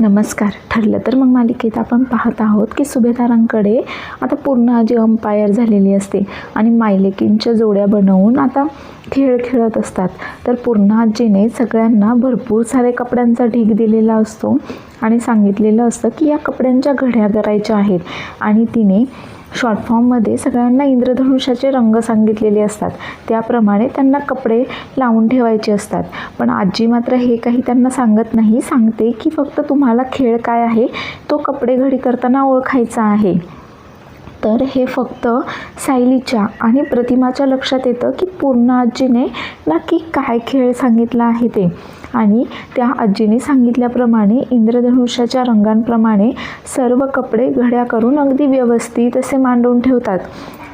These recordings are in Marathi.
नमस्कार. ठरलं तर मग मालिकेत आपण पाहत आहोत की सुभेदारांकडे आता पूर्ण जी अंपायर झालेली असते आणि मायलेकींच्या जोड्या बनवून आता खेळ खेळत असतात. तर पूर्णाजीने सगळ्यांना भरपूर सारे कपड्यांचा ढीग दिलेला असतो आणि सांगितलेलं असतं की या कपड्यांच्या घड्या करायच्या आहेत आणि तिने शॉर्ट फॉर्ममध्ये सगळ्यांना इंद्रधनुष्याचे रंग सांगितलेले असतात. त्याप्रमाणे त्यांना कपडे लावून ठेवायचे असतात. पण आजी मात्र हे काही त्यांना सांगत नाही. सांगते की फक्त तुम्हाला खेळ काय आहे तो कपडे घडी करताना ओळखायचा आहे. तर हे फक्त सायलीच्या आणि प्रतिमाच्या लक्षात येतं की पूर्ण आजीने नक्की काय खेळ सांगितला आहे ते. आणि त्या आजीने सांगितल्याप्रमाणे इंद्रधनुष्याच्या रंगांप्रमाणे सर्व कपडे घड्या करून अगदी व्यवस्थित असे मांडून ठेवतात.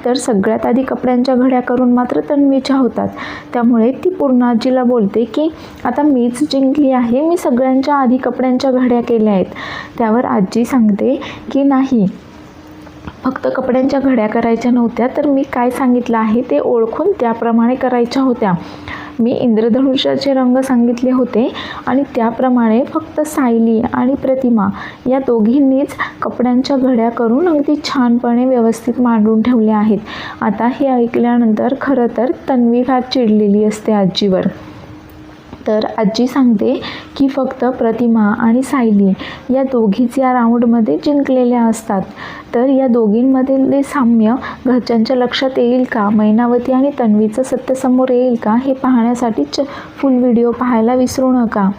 तर सगळ्यात आधी कपड्यांच्या घड्या करून मात्र तन्वीच्या होतात. त्यामुळे ती पूर्ण आजीला बोलते की आता मीच जिंकली आहे मी सगळ्यांच्या आधी कपड्यांच्या घड्या केल्या आहेत. त्यावर आजी सांगते की नाही फक्त कपड्यांच्या घड्या करायच्या नव्हत्या तर मी काय सांगितलं आहे ते ओळखून त्याप्रमाणे करायच्या होत्या. मी इंद्रधनुष्याचे रंग सांगितले होते आणि त्याप्रमाणे फक्त सायली आणि प्रतिमा या दोघींनीच कपड्यांच्या घड्या करून अगदी छानपणे व्यवस्थित मांडून ठेवल्या आहेत. आता हे ऐकल्यानंतर खरं तर तन्वी फार चिडलेली असते आजीवर. तर आजी सांगते की फक्त प्रतिमा आणि सायली या दोघीच या राऊंडमध्ये जिंकलेल्या असतात. तर या दोघींमधील साम्य घरच्यांच्या लक्षात येईल का? मैनावती आणि तन्वीचं सत्य समोर येईल का? हे पाहण्यासाठी च फुल व्हिडिओ पाहायला विसरू नका.